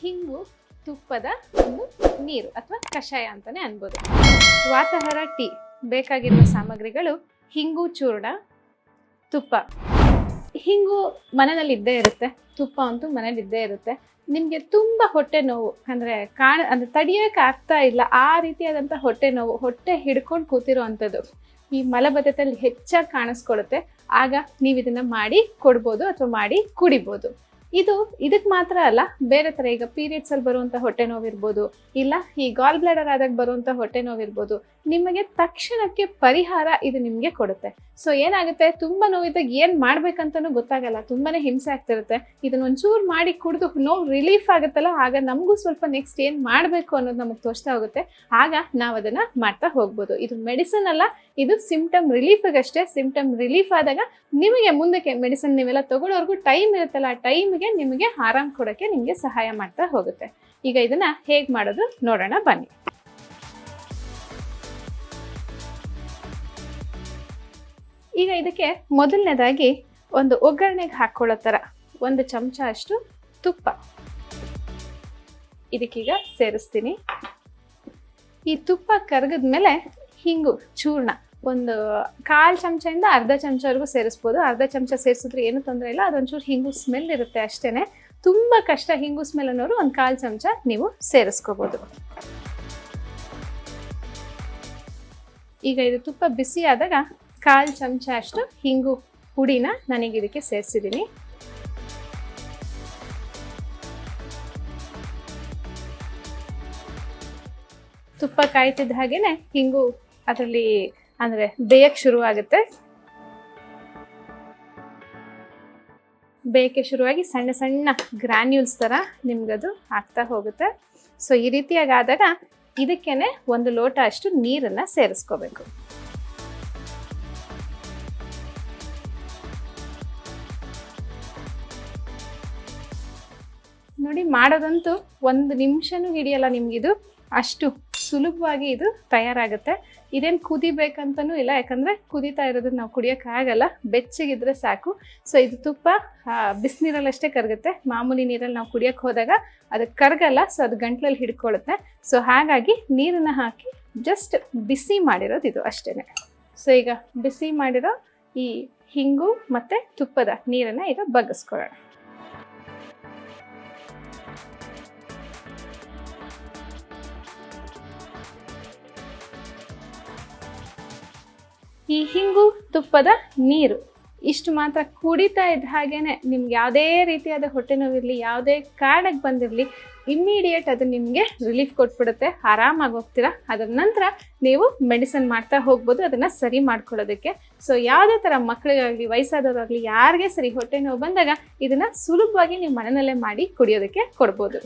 ಹಿಂಗು ತುಪ್ಪದ ಒಂದು ನೀರು ಅಥವಾ ಕಷಾಯ ಅಂತಲೇ ಅನ್ಬೋದು. ವಾತಹರ ಟೀ, ಬೇಕಾಗಿರುವ ಸಾಮಗ್ರಿಗಳು, ಹಿಂಗು ಚೂರ್ಣ, ತುಪ್ಪ. ಹಿಂಗು ಮನೆಯಲ್ಲಿ ಇದ್ದೇ ಇರುತ್ತೆ, ತುಪ್ಪ ಅಂತೂ ಮನೇಲಿ ಇದ್ದೇ ಇರುತ್ತೆ. ನಿಮಗೆ ತುಂಬ ಹೊಟ್ಟೆ ನೋವು, ಅಂದರೆ ಕಾಣ, ಅಂದರೆ ತಡಿಯೋಕೆ ಆಗ್ತಾ ಇಲ್ಲ, ಆ ರೀತಿಯಾದಂಥ ಹೊಟ್ಟೆ ನೋವು, ಹೊಟ್ಟೆ ಹಿಡ್ಕೊಂಡು ಕೂತಿರೋ ಅಂಥದ್ದು ಈ ಮಲಬದ್ಧತೆಯಲ್ಲಿ ಹೆಚ್ಚಾಗಿ ಕಾಣಿಸ್ಕೊಳ್ಳುತ್ತೆ. ಆಗ ನೀವು ಇದನ್ನು ಮಾಡಿ ಕೊಡ್ಬೋದು ಅಥವಾ ಮಾಡಿ ಕುಡಿಬೋದು. ಇದು ಇದಕ್ಕೆ ಮಾತ್ರ ಅಲ್ಲ, ಬೇರೆ ಥರ ಈಗ ಪೀರಿಯಡ್ಸ್ ಅಲ್ಲಿ ಬರುವಂಥ ಹೊಟ್ಟೆ ನೋವಿರ್ಬೋದು, ಇಲ್ಲ ಈ ಗಾಲ್ ಬ್ಲಾಡರ್ ಆದಾಗ ಬರುವಂಥ ಹೊಟ್ಟೆ ನೋವಿರ್ಬೋದು, ನಿಮಗೆ ತಕ್ಷಣಕ್ಕೆ ಪರಿಹಾರ ಇದು ನಿಮಗೆ ಕೊಡುತ್ತೆ. ಸೊ ಏನಾಗುತ್ತೆ? ತುಂಬಾ ನೋವಿದ್ದಾಗ ಏನು ಮಾಡ್ಬೇಕಂತನೂ ಗೊತ್ತಾಗಲ್ಲ, ತುಂಬಾನೇ ಹಿಂಸೆ ಆಗ್ತಿರುತ್ತೆ. ಇದನ್ನ ಒಂಚೂರು ಮಾಡಿ ಕುಡಿದು ನೋವು ರಿಲೀಫ್ ಆಗುತ್ತಲ್ಲ, ಆಗ ನಮಗೂ ಸ್ವಲ್ಪ ನೆಕ್ಸ್ಟ್ ಏನು ಮಾಡಬೇಕು ಅನ್ನೋದು ನಮಗೆ ತೋರಿಸ್ತಾ ಹೋಗುತ್ತೆ. ಆಗ ನಾವು ಅದನ್ನ ಮಾಡ್ತಾ ಹೋಗ್ಬೋದು. ಇದು ಮೆಡಿಸನ್ ಅಲ್ಲ, ಇದು ಸಿಂಪ್ಟಮ್ ರಿಲೀಫ್ಗಷ್ಟೇ ಸಿಂಪ್ಟಮ್ ರಿಲೀಫ್ ಆದಾಗ ನಿಮಗೆ ಮುಂದಕ್ಕೆ ಮೆಡಿಸಿನ್ ನೀವೆಲ್ಲ ತಗೊಳ್ಳೋರ್ಗು ಟೈಮ್ ಇರುತ್ತಲ್ಲ, ಆ ಟೈಮ್ಗೆ ನಿಮಗೆ ಆರಾಮ್ ಕೊಡೋಕ್ಕೆ ನಿಮಗೆ ಸಹಾಯ ಮಾಡ್ತಾ ಹೋಗುತ್ತೆ. ಈಗ ಇದನ್ನ ಹೇಗೆ ಮಾಡೋದು ನೋಡೋಣ ಬನ್ನಿ. ಈಗ ಇದಕ್ಕೆ ಮೊದಲನೇದಾಗಿ ಒಂದು ಒಗ್ಗರಣೆಗೆ ಹಾಕೊಳ್ಳೋ ಥರ, ಒಂದು ಚಮಚ ಅಷ್ಟು ತುಪ್ಪ. ಇದಕ್ಕೀಗ ಸೇರಿಸ್ತೀನಿ. ಈ ತುಪ್ಪ ಕರಗಿದ್ಮೇಲೆ ಹಿಂಗು ಚೂರ್ಣ. ಒಂದು ಕಾಲು ಚಮಚದಿಂದ ಅರ್ಧ ಚಮಚವರೆಗೂ ಸೇರಿಸ್ಬೋದು. ಅರ್ಧ ಚಮಚ ಸೇರಿಸಿದ್ರೆ ಏನು ತೊಂದರೆ ಇಲ್ಲ. ಅದೊಂಚೂರು ಹಿಂಗು ಸ್ಮೆಲ್ ಇರುತ್ತೆ ಅಷ್ಟೇ ತುಂಬ ಕಷ್ಟ ಹಿಂಗು ಸ್ಮೆಲ್ ಅನ್ನೋರು ಒಂದು ಕಾಲು ಚಮಚ ನೀವು ಸೇರಿಸ್ಕೋಬೋದು. ಈಗ ಇದು ತುಪ್ಪ ಬಿಸಿ ಆದಾಗ ಕಾಲು ಚಮಚ ಅಷ್ಟು ಹಿಂಗು ಪುಡಿನ ನನಗೆ ಇದಕ್ಕೆ ಸೇರಿಸಿದ್ದೀನಿ. ತುಪ್ಪ ಕಾಯ್ತಿದ್ದ ಹಾಗೇನೆ ಹಿಂಗು ಅದರಲ್ಲಿ ಅಂದರೆ ಬೇಯಕ್ಕೆ ಶುರುವಾಗುತ್ತೆ ಬೇಯಕ್ಕೆ ಶುರುವಾಗಿ ಸಣ್ಣ ಸಣ್ಣ ಗ್ರ್ಯಾನ್ಯೂಲ್ಸ್ ಥರ ನಿಮ್ಗದು ಆಗ್ತಾ ಹೋಗುತ್ತೆ. ಸೊ ಈ ರೀತಿಯಾಗಿ ಆದಾಗ ಇದಕ್ಕೇನೆ ಒಂದು ಲೋಟ ಅಷ್ಟು ನೀರನ್ನು ಸೇರಿಸ್ಕೋಬೇಕು. ನೋಡಿ, ಮಾಡೋದಂತೂ ಒಂದು ನಿಮಿಷನೂ ಹಿಡಿಯಲ್ಲ ನಿಮ್ಗಿದು ಅಷ್ಟು ಸುಲಭವಾಗಿ ಇದು ತಯಾರಾಗುತ್ತೆ. ಇದೇನು ಕುದಿಬೇಕಂತನೂ ಇಲ್ಲ, ಯಾಕಂದರೆ ಕುದೀತಾ ಇರೋದನ್ನ ನಾವು ಕುಡಿಯೋಕ್ಕಾಗಲ್ಲ. ಬೆಚ್ಚಗಿದ್ರೆ ಸಾಕು. ಸೊ ಇದು ತುಪ್ಪ ಬಿಸಿನೀರಲ್ಲಷ್ಟೇ ಕರಗುತ್ತೆ. ಮಾಮೂಲಿ ನೀರಲ್ಲಿ ನಾವು ಕುಡಿಯೋಕ್ಕೆ ಹೋದಾಗ ಅದು ಕರಗಲ್ಲ ಸೊ ಅದು ಗಂಟ್ಲಲ್ಲಿ ಹಿಡ್ಕೊಳ್ಳುತ್ತೆ. ಸೊ ಹಾಗಾಗಿ ನೀರನ್ನು ಹಾಕಿ ಜಸ್ಟ್ ಬಿಸಿ ಮಾಡಿರೋದು ಇದು ಅಷ್ಟೇ ಸೊ ಈಗ ಬಿಸಿ ಮಾಡಿರೋ ಈ ಹಿಂಗು ಮತ್ತು ತುಪ್ಪದ ನೀರನ್ನು ಈಗ ಬಗ್ಗಿಸ್ಕೊಳ್ಳೋಣ. ಈ ಹಿಂಗು ತುಪ್ಪದ ನೀರು. ಇಷ್ಟು ಮಾತ್ರ ಕುಡಿತಾ ಇದ್ದ ಹಾಗೇನೆ ನಿಮ್ಗೆ ಯಾವುದೇ ರೀತಿಯಾದ ಹೊಟ್ಟೆ ನೋವಿರಲಿ, ಯಾವುದೇ ಕಾರಣಕ್ಕೆ ಬಂದಿರಲಿ ಇಮ್ಮಿಡಿಯೇಟ್ ಅದು ನಿಮಗೆ ರಿಲೀಫ್ ಕೊಟ್ಬಿಡುತ್ತೆ. ಆರಾಮಾಗಿ ಹೋಗ್ತೀರಾ? ಅದರ ನಂತರ ನೀವು ಮೆಡಿಸನ್ ಮಾಡ್ತಾ ಹೋಗ್ಬೋದು, ಅದನ್ನು ಸರಿ ಮಾಡ್ಕೊಳ್ಳೋದಕ್ಕೆ. ಸೊ ಯಾವುದೇ ಥರ ಮಕ್ಕಳಿಗಾಗಲಿ ವಯಸ್ಸಾದವರಾಗಲಿ, ಯಾರಿಗೆ ಸರಿ ಹೊಟ್ಟೆ ನೋವು ಬಂದಾಗ ಇದನ್ನು ಸುಲಭವಾಗಿ ನೀವು ಮನೆಯಲ್ಲೇ ಮಾಡಿ ಕುಡಿಯೋದಕ್ಕೆ ಕೊಡ್ಬೋದು.